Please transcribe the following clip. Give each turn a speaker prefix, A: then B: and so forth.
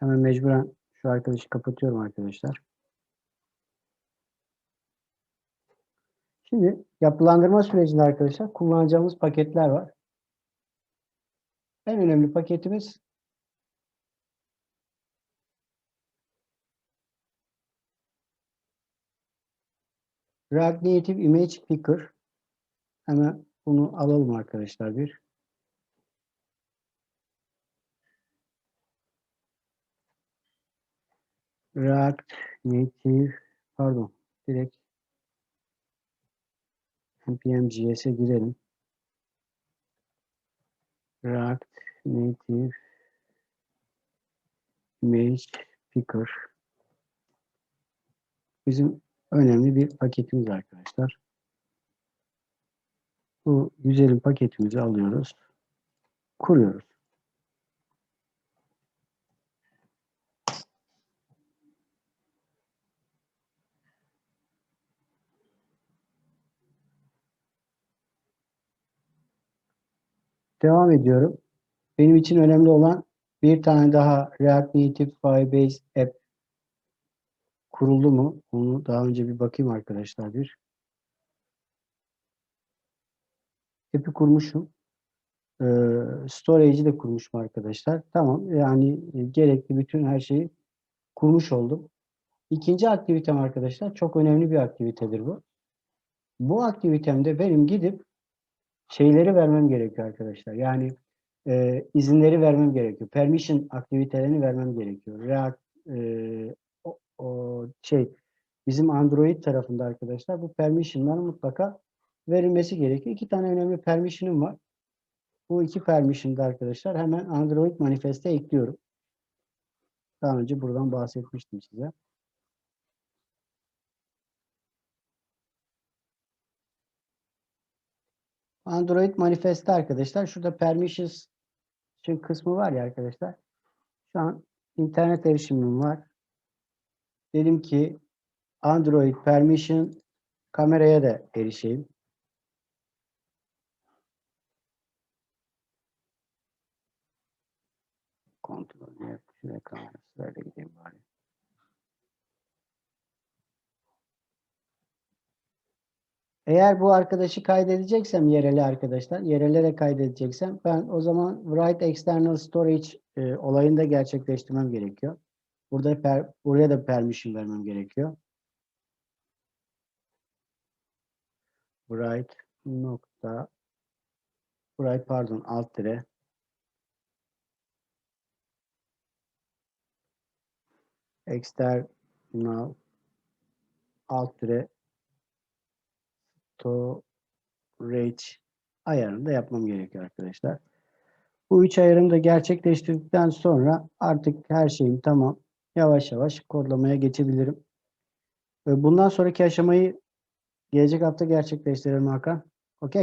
A: Hemen mecburen şu arkadaşı kapatıyorum arkadaşlar. Şimdi yapılandırma sürecinde arkadaşlar kullanacağımız paketler var. En önemli paketimiz React Native Image Picker. Hemen bunu alalım arkadaşlar bir. React Native pardon direkt npm.js'e girelim. React Native Image Picker bizim önemli bir paketimiz arkadaşlar. Bu güzelim paketimizi alıyoruz. Kuruyoruz. Devam ediyorum. Benim için önemli olan bir tane daha React Native Firebase App kuruldu mu? Onu daha önce bir bakayım arkadaşlar bir. App'i kurmuşum. Ee, storage'i de kurmuşum arkadaşlar. Tamam. Yani gerekli bütün her şeyi kurmuş oldum. İkinci aktivitem arkadaşlar çok önemli bir aktivitedir bu. Bu aktivitemde benim gidip şeyleri vermem gerekiyor arkadaşlar. Yani e, izinleri vermem gerekiyor. Permission aktivitelerini vermem gerekiyor. React e, o, o şey bizim Android tarafında arkadaşlar bu permission'lar mutlaka verilmesi gerekiyor. İki tane önemli permission'ım var. Bu iki permission'da arkadaşlar hemen Android manifeste ekliyorum. Daha önce buradan bahsetmiştim size. Android manifeste arkadaşlar şurada permissions şu kısmı var ya arkadaşlar. Şu an internet erişimim var. Dedim ki Android permission kameraya da erişeyim. Kontrol yap. Şuraya kamera sırayla gideyim bari. Eğer bu arkadaşı kaydedeceksem yereli arkadaşlar, yerele de kaydedeceksem ben o zaman write external storage e, olayını gerçekleştirmem gerekiyor. Burada per, buraya da permission vermem gerekiyor. Write nokta write pardon alt dire external alt dire storage ayarını da yapmam gerekiyor arkadaşlar. Bu üç ayarımı da gerçekleştirdikten sonra artık her şeyim tamam. Yavaş yavaş kodlamaya geçebilirim. Bundan sonraki aşamayı gelecek hafta gerçekleştirelim Hakan.